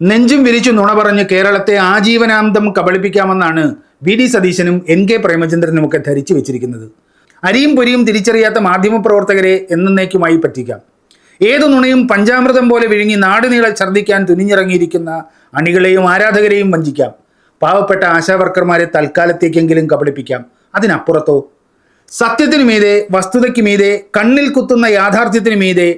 നെഞ്ചും വിരിച്ചു നുണ പറഞ്ഞ് കേരളത്തെ ആജീവനാന്തം കബളിപ്പിക്കാമെന്നാണ് വി ഡി സതീശനും എൻ കെ പ്രേമചന്ദ്രനുമൊക്കെ ധരിച്ചു വെച്ചിരിക്കുന്നത്. അരിയും പൊരിയും തിരിച്ചറിയാത്ത മാധ്യമപ്രവർത്തകരെ എന്നേക്കുമായി പറ്റിക്കാം. ഏതു നുണയും പഞ്ചാമൃതം പോലെ വിഴുങ്ങി നാടുനീളെ ഛർദ്ദിക്കാൻ തുനിഞ്ഞിറങ്ങിയിരിക്കുന്ന അണികളെയും ആരാധകരെയും വഞ്ചിക്കാം. പാവപ്പെട്ട ആശാവർക്കർമാരെ തൽക്കാലത്തേക്കെങ്കിലും കബളിപ്പിക്കാം. അതിനപ്പുറത്തോ? സത്യത്തിനു മീതെ വസ്തുതയ്ക്ക് മീതെ കണ്ണിൽ കുത്തുന്ന യാഥാർത്ഥ്യത്തിനു മീതെ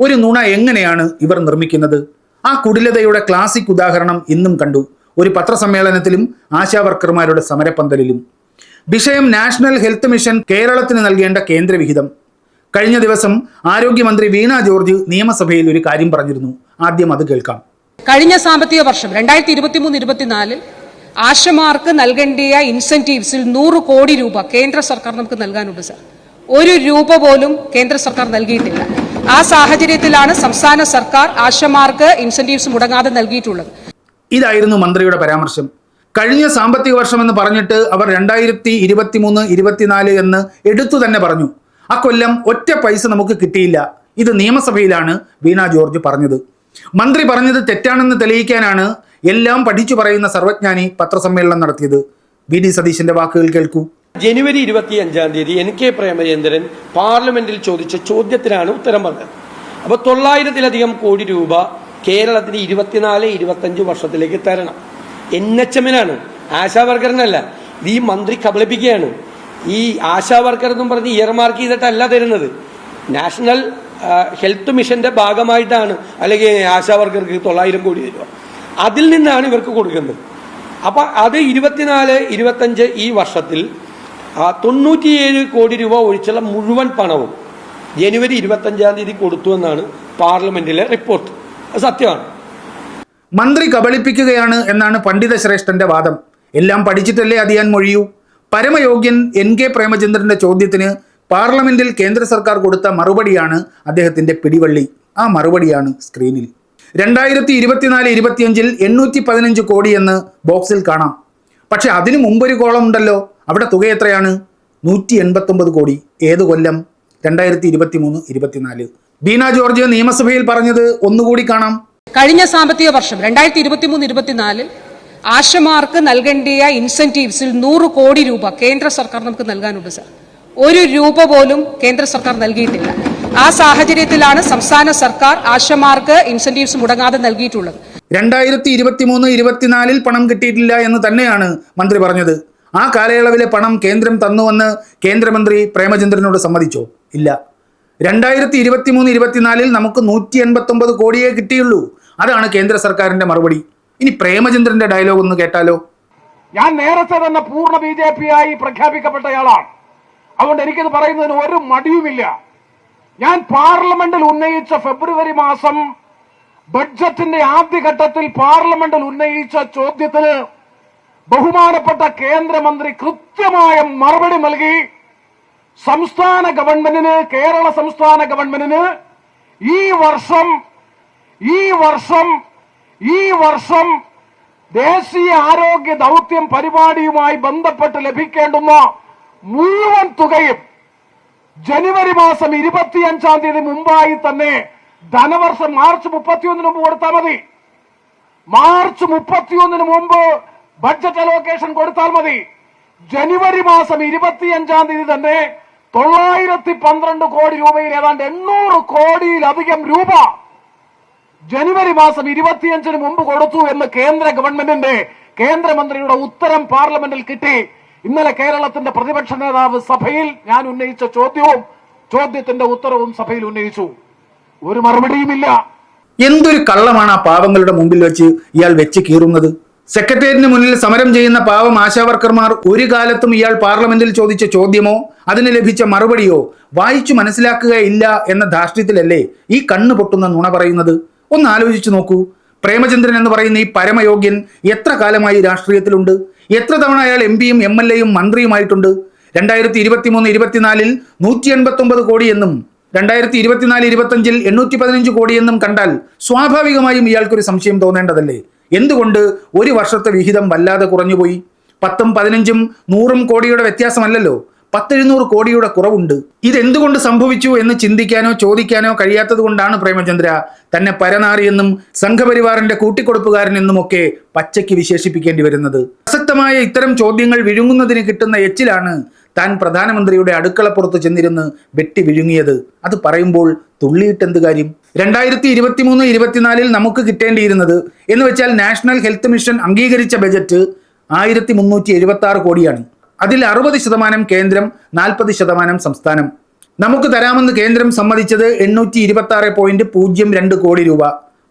ഒരു നുണ എങ്ങനെയാണ് ഇവർ നിർമ്മിക്കുന്നത്? ആ കുടിലതയുടെ ക്ലാസിക് ഉദാഹരണം ഇന്നും കണ്ടു. ഒരു പത്രസമ്മേളനത്തിലും ആശാവർക്കർമാരുടെ സമരപ്പന്തലിലും. വിഷയം നാഷണൽ ഹെൽത്ത് മിഷൻ കേരളത്തിന് നൽകേണ്ട കേന്ദ്രവിഹിതം. കഴിഞ്ഞ ദിവസം ആരോഗ്യമന്ത്രി വീണ ജോർജ് നിയമസഭയിൽ ഒരു കാര്യം പറഞ്ഞിരുന്നു. ആദ്യം അത് കേൾക്കാം. കഴിഞ്ഞ സാമ്പത്തിക വർഷം രണ്ടായിരത്തി ഇരുപത്തി മൂന്ന് ഇരുപത്തിനാലിൽ ആശമാർക്ക് നൽകേണ്ടിയ ഇൻസെന്റീവ്സിൽ നൂറ് കോടി രൂപ കേന്ദ്ര സർക്കാർ നമുക്ക് നൽകാനുണ്ട് സർ. ഒരു രൂപ പോലും കേന്ദ്ര സർക്കാർ നൽകിയിട്ടില്ല. ആ സാഹചര്യത്തിലാണ് സംസ്ഥാന സർക്കാർ ആശമാർക്ക് ഇൻസെന്റീവ്സ് മുടങ്ങാതെ നൽകിയിട്ടുള്ളത്. ഇതായിരുന്നു മന്ത്രിയുടെ പരാമർശം. കഴിഞ്ഞ സാമ്പത്തിക വർഷമെന്ന് പറഞ്ഞിട്ട് അവർ രണ്ടായിരത്തി ഇരുപത്തി മൂന്ന് ഇരുപത്തിനാല് എന്ന് എടുത്തു തന്നെ പറഞ്ഞു. ആ കൊല്ലം ഒറ്റ പൈസ നമുക്ക് കിട്ടിയില്ല. ഇത് നിയമസഭയിലാണ് വീണ ജോർജ് പറഞ്ഞത്. മന്ത്രി പറഞ്ഞത് തെറ്റാണെന്ന് തെളിയിക്കാനാണ് എല്ലാം പഠിച്ചു പറയുന്ന സർവജ്ഞാനി പത്രസമ്മേളനം നടത്തിയത്. വി ഡി സതീശന്റെ വാക്കുകൾ കേൾക്കൂ. ജനുവരി ഇരുപത്തി അഞ്ചാം തീയതി എൻ കെ പ്രേമചന്ദ്രൻ പാർലമെന്റിൽ ചോദിച്ച ചോദ്യത്തിനാണ് ഉത്തരം പറഞ്ഞത്. അപ്പൊ തൊള്ളായിരത്തിലധികം കോടി രൂപ കേരളത്തിന് ഇരുപത്തിനാല് ഇരുപത്തഞ്ച് വർഷത്തിലേക്ക് തരണം. N H എമ്മിനാണ്. ആശാവർക്കറിനല്ല ഈ മന്ത്രി കബളിപ്പിക്കുകയാണ്. ഈ ആശാവർക്കർ എന്നും പറഞ്ഞ് ഇയർമാർക്ക് ചെയ്തിട്ടല്ല തരുന്നത്. നാഷണൽ ഹെൽത്ത് മിഷന്റെ ഭാഗമായിട്ടാണ്. അല്ലെങ്കിൽ ആശാവർക്കർക്ക് തൊള്ളായിരം കോടി രൂപ അതിൽ നിന്നാണ് ഇവർക്ക് കൊടുക്കുന്നത്. അപ്പൊ അത് ഇരുപത്തിനാല് ഇരുപത്തഞ്ച് ഈ വർഷത്തിൽ ആ, തൊണ്ണൂറ്റിയേഴ് കോടി രൂപ ഒഴിച്ചുള്ള മുഴുവൻ പണവും ജനുവരി ഇരുപത്തഞ്ചാം തീയതി കൊടുത്തു എന്നാണ് പാർലമെന്റിലെ റിപ്പോർട്ട്. അത് സത്യമാണ്. മന്ത്രി കബളിപ്പിക്കുകയാണ് എന്നാണ് പണ്ഡിത ശ്രേഷ്ഠന്റെ വാദം. എല്ലാം പഠിച്ചിട്ടല്ലേ അതിയാൻ മൊഴിയൂ? പരമയോഗ്യൻ എൻ കെ പ്രേമചന്ദ്രന്റെ ചോദ്യത്തിന് പാർലമെന്റിൽ കേന്ദ്ര സർക്കാർ കൊടുത്ത മറുപടിയാണ് അദ്ദേഹത്തിന്റെ പിടിവള്ളി. ആ മറുപടിയാണ് സ്ക്രീനിൽ. രണ്ടായിരത്തി ഇരുപത്തിനാല് ഇരുപത്തിയഞ്ചിൽ എണ്ണൂറ്റി പതിനഞ്ച് കോടി എന്ന് ബോക്സിൽ കാണാം. പക്ഷെ അതിനു മുമ്പൊരു കോളം ഉണ്ടല്ലോ. അവിടെ തുക എത്രയാണ്? നൂറ്റി എൺപത്തൊമ്പത് കോടി. ഏത് കൊല്ലം? രണ്ടായിരത്തി ഇരുപത്തി മൂന്ന് ഇരുപത്തിനാല്. ബീന ജോർജ് നിയമസഭയിൽ പറഞ്ഞത് ഒന്നുകൂടി കാണാം. കഴിഞ്ഞ സാമ്പത്തിക വർഷം രണ്ടായിരത്തി ഇരുപത്തി മൂന്ന് ഇരുപത്തിനാലിൽ ആശമാർക്ക് നൽകേണ്ടിയ ഇൻസെന്റീവ്സിൽ നൂറ് കോടി രൂപ കേന്ദ്ര സർക്കാർ നമുക്ക് നൽകാനുണ്ട് സാർ. ഒരു രൂപ പോലും കേന്ദ്ര സർക്കാർ നൽകിയിട്ടില്ല. ആ സാഹചര്യത്തിലാണ് സംസ്ഥാന സർക്കാർ ആശമാർക്ക് ഇൻസെന്റീവ്സ് മുടങ്ങാതെ നൽകിയിട്ടുള്ളത്. രണ്ടായിരത്തി ഇരുപത്തി മൂന്ന് ഇരുപത്തിനാലിൽ പണം കിട്ടിയിട്ടില്ല എന്ന് തന്നെയാണ് മന്ത്രി പറഞ്ഞത്. ആ കാലയളവിലെ പണം കേന്ദ്രം തന്നുവെന്ന് കേന്ദ്രമന്ത്രി പ്രേമചന്ദ്രനോട് സമ്മതിച്ചോ? ഇല്ല. രണ്ടായിരത്തി ഇരുപത്തി മൂന്ന് ഇരുപത്തിനാലിൽ നമുക്ക് നൂറ്റി എൺപത്തൊമ്പത് കോടിയേ കിട്ടിയുള്ളൂ. അതാണ് കേന്ദ്ര സർക്കാരിന്റെ മറുപടി. ഇനി പ്രേമചന്ദ്രന്റെ ഡയലോഗ് ഒന്ന് കേട്ടാലോ? ഞാൻ നേരത്തെ തന്നെ പൂർണ ബി ജെ പി ആയി പ്രഖ്യാപിക്കപ്പെട്ടയാളാണ്. അതുകൊണ്ട് എനിക്കിത് പറയുന്നതിന് ഒരു മടിയുമില്ല. ഞാൻ പാർലമെന്റിൽ ഉന്നയിച്ച ഫെബ്രുവരി മാസം ബഡ്ജറ്റിന്റെ ആദ്യഘട്ടത്തിൽ പാർലമെന്റിൽ ഉന്നയിച്ച ചോദ്യത്തിന് ബഹുമാനപ്പെട്ട കേന്ദ്രമന്ത്രി കൃത്യമായ മറുപടി നൽകി. സംസ്ഥാന ഗവൺമെന്റിന് കേരള സംസ്ഥാന ഗവൺമെന്റിന് ഈ വർഷം ഈ വർഷം ഈ വർഷം ദേശീയ ആരോഗ്യ ദൗത്യം പരിപാടിയുമായി ബന്ധപ്പെട്ട് ലഭിക്കേണ്ടുന്ന മുഴുവൻ തുകയും ജനുവരി മാസം ഇരുപത്തിയഞ്ചാം തീയതി മുമ്പായി തന്നെ ധനവർഷം മാർച്ച് മുപ്പത്തിയൊന്നിന് മുമ്പ് കൊടുത്താൽ മതി. മാർച്ച് മുപ്പത്തിയൊന്നിന് മുമ്പ് ബഡ്ജറ്റ് അലോക്കേഷൻ കൊടുത്താൽ മതി. ജനുവരി മാസം ഇരുപത്തിയഞ്ചാം തീയതി തന്നെ തൊള്ളായിരത്തി പന്ത്രണ്ട് കോടി രൂപയിൽ ഏതാണ്ട് എണ്ണൂറ് കോടിയിലധികം രൂപ ജനുവരി മാസം ഇരുപത്തിയഞ്ചിന് മുമ്പ് കൊടുത്തു എന്ന് കേന്ദ്ര ഗവൺമെന്റിന്റെ കേന്ദ്രമന്ത്രിയുടെ ഉത്തരം പാർലമെന്റിൽ കിട്ടി. ഇന്നലെ കേരളത്തിന്റെ പ്രതിപക്ഷ നേതാവ് സഭയിൽ ഞാൻ ഉന്നയിച്ച ചോദ്യവും ചോദ്യത്തിന്റെ ഉത്തരവും സഭയിൽ ഉന്നയിച്ചു. ഒരു മറുപടിയുമില്ല. എന്തൊരു കള്ളമാണ് ആ പാവങ്ങളുടെ മുമ്പിൽ വെച്ച് ഇയാൾ വെച്ച് കീറുന്നത്? സെക്രട്ടേറിയറ്റിന് മുന്നിൽ സമരം ചെയ്യുന്ന പാവം ആശാവർക്കർമാർ ഒരു കാലത്തും ഇയാൾ പാർലമെന്റിൽ ചോദിച്ച ചോദ്യമോ അതിന് ലഭിച്ച മറുപടിയോ വായിച്ചു മനസ്സിലാക്കുകയില്ല എന്ന ധാർഷ്ട്യത്തിലല്ലേ ഈ കണ്ണു പൊട്ടുന്ന നുണ പറയുന്നത്? ഒന്ന് ആലോചിച്ചു നോക്കൂ. പ്രേമചന്ദ്രൻ എന്ന് പറയുന്ന ഈ പരമയോഗ്യൻ എത്ര കാലമായി രാഷ്ട്രീയത്തിലുണ്ട്? എത്ര തവണ അയാൾ എം പിയും എം എൽ എയും മന്ത്രിയുമായിട്ടുണ്ട്? രണ്ടായിരത്തി ഇരുപത്തി മൂന്ന് ഇരുപത്തിനാലിൽ നൂറ്റി എൺപത്തി ഒമ്പത് കോടി എന്നും രണ്ടായിരത്തി ഇരുപത്തിനാല് ഇരുപത്തഞ്ചിൽ എണ്ണൂറ്റി പതിനഞ്ച് കോടി എന്നും കണ്ടാൽ സ്വാഭാവികമായും ഇയാൾക്കൊരു സംശയം തോന്നേണ്ടതല്ലേ? എന്തുകൊണ്ട് ഒരു വർഷത്തെ വിഹിതം വല്ലാതെ കുറഞ്ഞുപോയി? പത്തും പതിനഞ്ചും നൂറും കോടിയുടെ വ്യത്യാസമല്ലല്ലോ. പത്തെഴുന്നൂറ് കോടിയുടെ കുറവുണ്ട്. ഇതെന്തുകൊണ്ട് സംഭവിച്ചു എന്ന് ചിന്തിക്കാനോ ചോദിക്കാനോ കഴിയാത്തത് കൊണ്ടാണ് പ്രേമചന്ദ്ര തന്നെ പരനാറിയെന്നും സംഘപരിവാറിന്റെ കൂട്ടിക്കൊടുപ്പുകാരനെന്നുമൊക്കെ പച്ചയ്ക്ക് വിശേഷിപ്പിക്കേണ്ടി വരുന്നത്. പ്രസക്തമായ ഇത്തരം ചോദ്യങ്ങൾ വിഴുങ്ങുന്നതിന് കിട്ടുന്ന എച്ചിലാണ് താൻ പ്രധാനമന്ത്രിയുടെ അടുക്കളപ്പുറത്ത് ചെന്നിരുന്ന് വെട്ടി വിഴുങ്ങിയത്. അത് പറയുമ്പോൾ തുള്ളിയിട്ടെന്ത് കാര്യം? രണ്ടായിരത്തി ഇരുപത്തിമൂന്ന് ഇരുപത്തിനാലിൽ നമുക്ക് കിട്ടേണ്ടിയിരുന്നത് എന്ന് വെച്ചാൽ നാഷണൽ ഹെൽത്ത് മിഷൻ അംഗീകരിച്ച ബജറ്റ് ആയിരത്തി മുന്നൂറ്റി എഴുപത്തി ആറ് കോടിയാണ്. അതിൽ അറുപത് ശതമാനം കേന്ദ്രം നാൽപ്പത് ശതമാനം സംസ്ഥാനം. നമുക്ക് തരാമെന്ന് കേന്ദ്രം സമ്മതിച്ചത് എണ്ണൂറ്റി ഇരുപത്തി ആറ് പോയിന്റ് പൂജ്യം രണ്ട് കോടി രൂപ.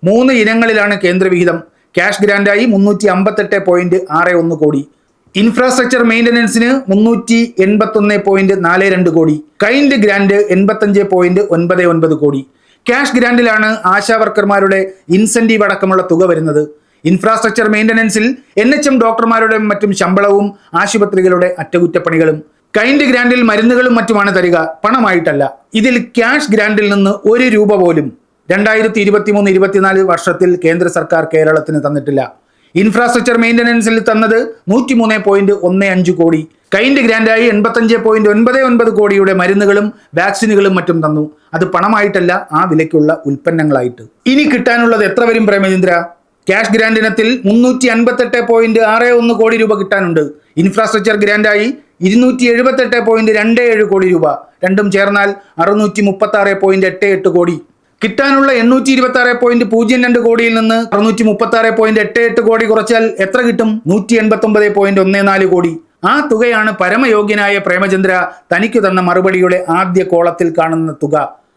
മൂന്ന് ഇനങ്ങളിലാണ് കേന്ദ്രവിഹിതം. ക്യാഷ് ഗ്രാൻഡായി മുന്നൂറ്റി അമ്പത്തെട്ട് പോയിന്റ് ആറ് ഒന്ന് കോടി. ഇൻഫ്രാസ്ട്രക്ചർ മെയിന്റനൻസിന് മുന്നൂറ്റി എൺപത്തൊന്ന് പോയിന്റ് നാല് രണ്ട് കോടി. കൈൻഡ് ഗ്രാൻഡ് എൺപത്തഞ്ച് പോയിന്റ് ഒൻപത് ഒൻപത് കോടി. ക്യാഷ് ഗ്രാൻഡിലാണ് ആശാ വർക്കർമാരുടെ ഇൻസെന്റീവ് അടക്കമുള്ള തുക വരുന്നത്. ഇൻഫ്രാസ്ട്രക്ചർ മെയിന്റനൻസിൽ എൻ എച്ച് എം ഡോക്ടർമാരുടെ മറ്റും ശമ്പളവും ആശുപത്രികളുടെ അറ്റകുറ്റപ്പണികളും. കൈൻഡ് ഗ്രാൻഡിൽ മരുന്നുകളും മറ്റുമാണ് തരിക. പണമായിട്ടല്ല. ഇതിൽ ക്യാഷ് ഗ്രാൻഡിൽ നിന്ന് ഒരു രൂപ പോലും രണ്ടായിരത്തി ഇരുപത്തിമൂന്ന് ഇരുപത്തിനാല് വർഷത്തിൽ കേന്ദ്ര സർക്കാർ കേരളത്തിന് തന്നിട്ടില്ല. ഇൻഫ്രാസ്ട്രക്ചർ മെയിന്റനൻസിൽ തന്നത് നൂറ്റി മൂന്ന് പോയിന്റ് ഒന്ന് അഞ്ച് കോടി. കൈൻഡ് ഗ്രാൻഡായി എൺപത്തഞ്ച് പോയിന്റ് ഒൻപത് ഒൻപത് കോടിയുടെ മരുന്നുകളും വാക്സിനുകളും മറ്റും തന്നു. അത് പണമായിട്ടല്ല ആ വിലയ്ക്കുള്ള ഉൽപ്പന്നങ്ങളായിട്ട്. ഇനി കിട്ടാനുള്ളത് എത്ര വരും പ്രേമചന്ദ്ര? ക്യാഷ് ഗ്രാൻഡ് ഇനത്തിൽ മുന്നൂറ്റി അൻപത്തെട്ട് പോയിന്റ് ആറ് ഒന്ന് കോടി രൂപ കിട്ടാനുണ്ട്. ഇൻഫ്രാസ്ട്രക്ചർ ഗ്രാൻഡായി ഇരുന്നൂറ്റി എഴുപത്തെട്ട് പോയിന്റ് രണ്ട് ഏഴ് കോടി രൂപ. രണ്ടും ചേർന്നാൽ അറുന്നൂറ്റി മുപ്പത്തി ആറ് പോയിന്റ് എട്ട് എട്ട് കോടി. കിട്ടാനുള്ള എണ്ണൂറ്റി ഇരുപത്തി ആറ് പോയിന്റ് പൂജ്യം രണ്ട് കോടിയിൽ നിന്ന് അറുന്നൂറ്റി മുപ്പത്തി ആറ് പോയിന്റ് എട്ട് എട്ട് കോടി കുറച്ചാൽ എത്ര കിട്ടും? നൂറ്റി എൺപത്തി ഒമ്പത് പോയിന്റ് ഒന്ന് നാല് കോടി. ആ തുകയാണ് പരമയോഗ്യനായ പ്രേമചന്ദ്ര തനിക്ക് തന്ന മറുപടിയുടെ ആദ്യ കോളത്തിൽ കാണുന്ന തുക.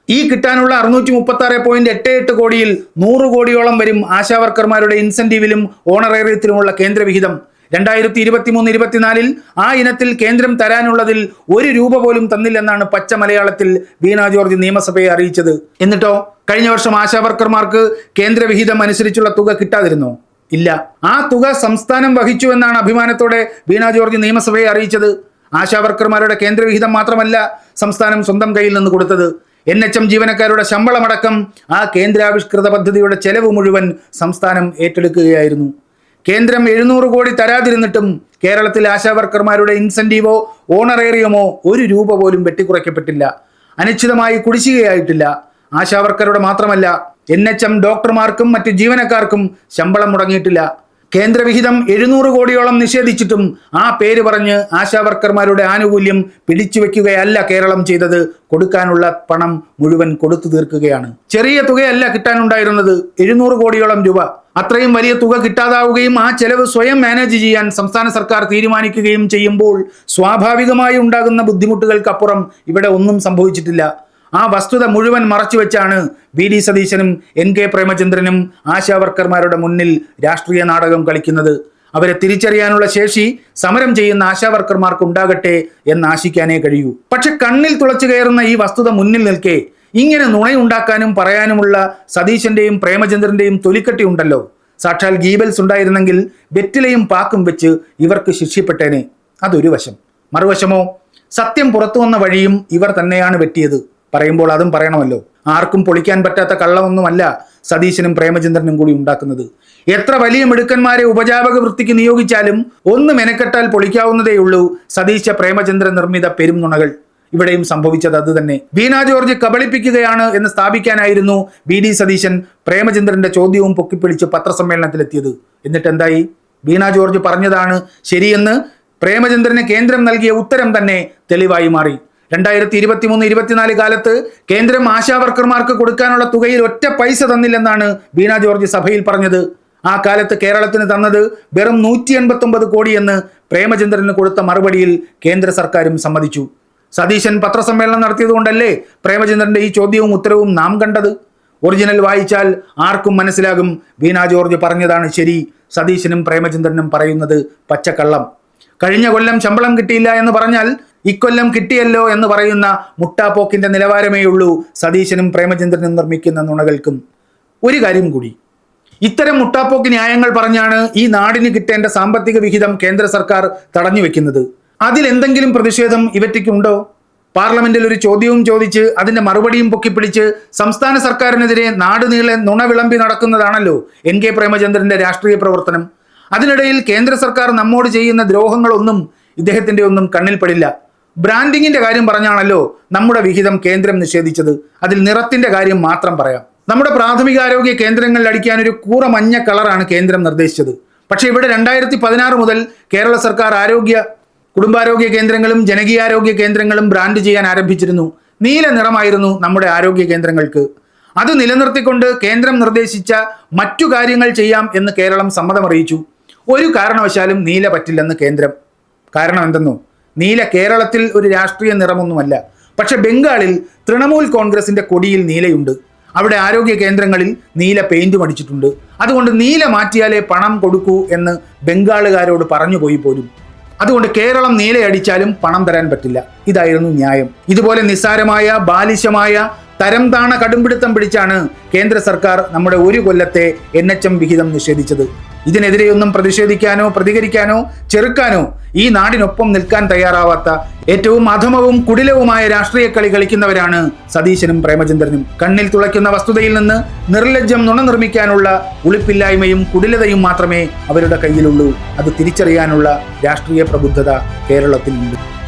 ഈ കിട്ടാനുള്ള അറുന്നൂറ്റി മുപ്പത്തി ആറ് പോയിന്റ് എട്ട് എട്ട് കോടിയിൽ നൂറ് കോടിയോളം വരും ആശാവർക്കർമാരുടെ ഇൻസെന്റീവിലും ഓണറേറിയത്തിലുമുള്ള കേന്ദ്രവിഹിതം. രണ്ടായിരത്തി ഇരുപത്തിമൂന്ന് ഇരുപത്തിനാലിൽ ആ ഇനത്തിൽ കേന്ദ്രം തരാനുള്ളതിൽ ഒരു രൂപ പോലും തന്നില്ലെന്നാണ് പച്ച മലയാളത്തിൽ വീണ ജോർജ് നിയമസഭയെ അറിയിച്ചത്. എന്നിട്ടോ കഴിഞ്ഞ വർഷം ആശാവർക്കർമാർക്ക് കേന്ദ്രവിഹിതം അനുസരിച്ചുള്ള തുക കിട്ടാതിരുന്നോ? ഇല്ല. ആ തുക സംസ്ഥാനം വഹിച്ചു എന്നാണ് അഭിമാനത്തോടെ വീണ ജോർജ് നിയമസഭയെ അറിയിച്ചത്. ആശാവർക്കർമാരുടെ കേന്ദ്രവിഹിതം മാത്രമല്ല സംസ്ഥാനം സ്വന്തം കയ്യിൽ നിന്ന് കൊടുത്തത്. എൻ എച്ച് എം ജീവനക്കാരുടെ ശമ്പളമടക്കം ആ കേന്ദ്രാവിഷ്കൃത പദ്ധതിയുടെ ചെലവ് മുഴുവൻ സംസ്ഥാനം ഏറ്റെടുക്കുകയായിരുന്നു. കേന്ദ്രം എഴുന്നൂറ് കോടി തരാതിരുന്നിട്ടും കേരളത്തിൽ ആശാവർക്കർമാരുടെ ഇൻസെന്റീവോ ഓണറേറിയമോ ഒരു രൂപ പോലും വെട്ടിക്കുറയ്ക്കപ്പെട്ടില്ല. അനിശ്ചിതമായി കുടിശ്ശികയായിട്ടില്ല. ആശാവർക്കറുടെ മാത്രമല്ല എൻ എച്ച് എം ഡോക്ടർമാർക്കും മറ്റ് ജീവനക്കാർക്കും ശമ്പളം മുടങ്ങിയിട്ടില്ല. കേന്ദ്രവിഹിതം എഴുന്നൂറ് കോടിയോളം നിഷേധിച്ചിട്ടും ആ പേര് പറഞ്ഞ് ആശാവർക്കർമാരുടെ ആനുകൂല്യം പിടിച്ചു വെക്കുകയല്ല കേരളം ചെയ്തത്. കൊടുക്കാനുള്ള പണം മുഴുവൻ കൊടുത്തു തീർക്കുകയാണ്. ചെറിയ തുകയല്ല കിട്ടാനുണ്ടായിരുന്നത്. എഴുന്നൂറ് കോടിയോളം രൂപ. അത്രയും വലിയ തുക കിട്ടാതാവുകയും ആ ചെലവ് സ്വയം മാനേജ് ചെയ്യാൻ സംസ്ഥാന സർക്കാർ തീരുമാനിക്കുകയും ചെയ്യുമ്പോൾ സ്വാഭാവികമായി ഉണ്ടാകുന്ന ബുദ്ധിമുട്ടുകൾക്കപ്പുറം ഇവിടെ ഒന്നും സംഭവിച്ചിട്ടില്ല. ആ വസ്തുത മുഴുവൻ മറച്ചു വെച്ചാണ് വി ഡി സതീശനും എൻ കെ പ്രേമചന്ദ്രനും ആശാവർക്കർമാരുടെ മുന്നിൽ രാഷ്ട്രീയ നാടകം കളിക്കുന്നത്. അവരെ തിരിച്ചറിയാനുള്ള ശേഷി സമരം ചെയ്യുന്ന ആശാവർക്കർമാർക്ക് ഉണ്ടാകട്ടെ എന്ന് ആശിക്കാനേ കഴിയൂ. പക്ഷെ കണ്ണിൽ തുളച്ചു കയറുന്ന ഈ വസ്തുത മുന്നിൽ നിൽക്കെ ഇങ്ങനെ നുണയുണ്ടാക്കാനും പറയാനുമുള്ള സതീശന്റെയും പ്രേമചന്ദ്രന്റെയും തൊലിക്കട്ടി ഉണ്ടല്ലോ. സാക്ഷാൽ ഗീബൽസ് ഉണ്ടായിരുന്നെങ്കിൽ വെറ്റിലയും പാക്കും വെച്ച് ഇവർക്ക് ശിക്ഷിപ്പെട്ടേനെ. അതൊരു വശം. മറുവശമോ സത്യം പുറത്തു വന്ന വഴിയും ഇവർ തന്നെയാണ് വെട്ടിയത്. പറയുമ്പോൾ അതും പറയണമല്ലോ. ആർക്കും പൊളിക്കാൻ പറ്റാത്ത കള്ളമൊന്നുമല്ല സതീശനും പ്രേമചന്ദ്രനും കൂടി ഉണ്ടാക്കുന്നത്. എത്ര വലിയ മിടുക്കന്മാരെ ഉപജാപക വൃത്തിക്ക് നിയോഗിച്ചാലും ഒന്ന് മെനക്കെട്ടാൽ പൊളിക്കാവുന്നതേയുള്ളൂ സതീശ പ്രേമചന്ദ്ര നിർമ്മിത പെരുംനുണകൾ ഇവിടെയും സംഭവിച്ചത് അത് തന്നെ. ബീനാ ജോർജ് കബളിപ്പിക്കുകയാണ് എന്ന് സ്ഥാപിക്കാനായിരുന്നു ബി ഡി സതീശൻ പ്രേമചന്ദ്രന്റെ ചോദ്യവും പൊക്കിപ്പിടിച്ച് പത്രസമ്മേളനത്തിലെത്തിയത്. എന്നിട്ട് എന്തായി ബീനാ ജോർജ് പറഞ്ഞതാണ് ശരിയെന്ന് പ്രേമചന്ദ്രന് കേന്ദ്രം നൽകിയ ഉത്തരം തന്നെ തെളിവായി മാറി. രണ്ടായിരത്തി ഇരുപത്തി മൂന്ന് ഇരുപത്തിനാല് കാലത്ത് കേന്ദ്രം ആശാവർക്കർമാർക്ക് കൊടുക്കാനുള്ള തുകയിൽ ഒറ്റ പൈസ തന്നില്ലെന്നാണ് വീണ ജോർജ് സഭയിൽ പറഞ്ഞത്. ആ കാലത്ത് കേരളത്തിന് തന്നത് വെറും നൂറ്റി എൺപത്തി ഒമ്പത് കോടിയെന്ന് പ്രേമചന്ദ്രന് കൊടുത്ത മറുപടിയിൽ കേന്ദ്ര സർക്കാരും സമ്മതിച്ചു. സതീശൻ പത്രസമ്മേളനം നടത്തിയതുകൊണ്ടല്ലേ പ്രേമചന്ദ്രന്റെ ഈ ചോദ്യവും ഉത്തരവും നാം കണ്ടത്? ഒറിജിനൽ വായിച്ചാൽ ആർക്കും മനസ്സിലാകും. വീണ ജോർജ് പറഞ്ഞതാണ് ശരി. സതീശനും പ്രേമചന്ദ്രനും പറയുന്നത് പച്ചക്കള്ളം. കഴിഞ്ഞ കൊല്ലം ശമ്പളം കിട്ടിയില്ല എന്ന് പറഞ്ഞാൽ ഇക്കൊല്ലം കിട്ടിയല്ലോ എന്ന് പറയുന്ന മുട്ടാപ്പോക്കിന്റെ നിലവാരമേ ഉള്ളൂ സതീശനും പ്രേമചന്ദ്രനും നിർമ്മിക്കുന്ന നുണകൾക്കും. ഒരു കാര്യം കൂടി. ഇത്തരം മുട്ടാപ്പോക്ക് ന്യായങ്ങൾ പറഞ്ഞാണ് ഈ നാടിന് കിട്ടേണ്ട സാമ്പത്തിക വിഹിതം കേന്ദ്ര സർക്കാർ തടഞ്ഞു വെക്കുന്നത്. അതിലെന്തെങ്കിലും പ്രതിഷേധം ഇവറ്റയ്ക്കുണ്ടോ? പാർലമെന്റിൽ ഒരു ചോദ്യവും ചോദിച്ച് അതിന്റെ മറുപടിയും പൊക്കിപ്പിടിച്ച് സംസ്ഥാന സർക്കാരിനെതിരെ നാടുനീളെ നുണ വിളമ്പി നടക്കുന്നതാണല്ലോ എൻ കെ പ്രേമചന്ദ്രന്റെ രാഷ്ട്രീയ പ്രവർത്തനം. അതിനിടയിൽ കേന്ദ്ര സർക്കാർ നമ്മോട് ചെയ്യുന്ന ദ്രോഹങ്ങളൊന്നും ഇദ്ദേഹത്തിന്റെ ഒന്നും കണ്ണിൽപ്പെടില്ല ബ്രാൻഡിങ്ങിന്റെ കാര്യം പറഞ്ഞാണല്ലോ നമ്മുടെ വിഹിതം കേന്ദ്രം നിഷേധിച്ചത്. അതിൽ നിറത്തിന്റെ കാര്യം മാത്രം പറയാം. നമ്മുടെ പ്രാഥമികാരോഗ്യ കേന്ദ്രങ്ങളിൽ അടിക്കാൻ ഒരു കൂറ മഞ്ഞ കളറാണ് കേന്ദ്രം നിർദ്ദേശിച്ചത്. പക്ഷേ ഇവിടെ രണ്ടായിരത്തി പതിനാറ് മുതൽ കേരള സർക്കാർ ആരോഗ്യ കുടുംബാരോഗ്യ കേന്ദ്രങ്ങളും ജനകീയാരോഗ്യ കേന്ദ്രങ്ങളും ബ്രാൻഡ് ചെയ്യാൻ ആരംഭിച്ചിരുന്നു. നീല നിറമായിരുന്നു നമ്മുടെ ആരോഗ്യ കേന്ദ്രങ്ങൾക്ക്. അത് നിലനിർത്തിക്കൊണ്ട് കേന്ദ്രം നിർദ്ദേശിച്ച മറ്റു കാര്യങ്ങൾ ചെയ്യാം എന്ന് കേരളം സമ്മതമറിയിച്ചു. ഒരു കാരണവശാലും നീല പറ്റില്ലെന്ന് കേന്ദ്രം. കാരണം എന്തെന്നോ? നീല കേരളത്തിൽ ഒരു രാഷ്ട്രീയ നിറമൊന്നുമല്ല. പക്ഷെ ബംഗാളിൽ തൃണമൂൽ കോൺഗ്രസിന്റെ കൊടിയിൽ നീലയുണ്ട്. അവിടെ ആരോഗ്യ കേന്ദ്രങ്ങളിൽ നീല പെയിന്റ് അടിച്ചിട്ടുണ്ട്. അതുകൊണ്ട് നീല മാറ്റിയാലേ പണം കൊടുക്കൂ എന്ന് ബംഗാളുകാരോട് പറഞ്ഞു പോയി പോലും. അതുകൊണ്ട് കേരളം നീലയടിച്ചാലും പണം തരാൻ പറ്റില്ല. ഇതായിരുന്നു ന്യായം. ഇതുപോലെ നിസ്സാരമായ ബാലിശമായ തരം താണ കടുംപിടുത്തം പിടിച്ചാണ് കേന്ദ്ര സർക്കാർ നമ്മുടെ ഒരു കൊല്ലത്തെ എൻ എച്ച് എം വിഹിതം നിഷേധിച്ചത്. ഇതിനെതിരെയൊന്നും പ്രതിഷേധിക്കാനോ പ്രതികരിക്കാനോ ചെറുക്കാനോ ഈ നാടിനൊപ്പം നിൽക്കാൻ തയ്യാറാവാത്ത ഏറ്റവും അധമവും കുടിലവുമായ രാഷ്ട്രീയ കളി കളിക്കുന്നവരാണ് സതീശനും പ്രേമചന്ദ്രനും. കണ്ണിൽ തുളയ്ക്കുന്ന വസ്തുതയിൽ നിന്ന് നിർലജ്ജം നുണ നിർമ്മിക്കാനുള്ള ഉളിപ്പില്ലായ്മയും കുടിലതയും മാത്രമേ അവരുടെ കയ്യിലുള്ളൂ. അത് തിരിച്ചറിയാനുള്ള രാഷ്ട്രീയ പ്രബുദ്ധത കേരളത്തിനുണ്ട്.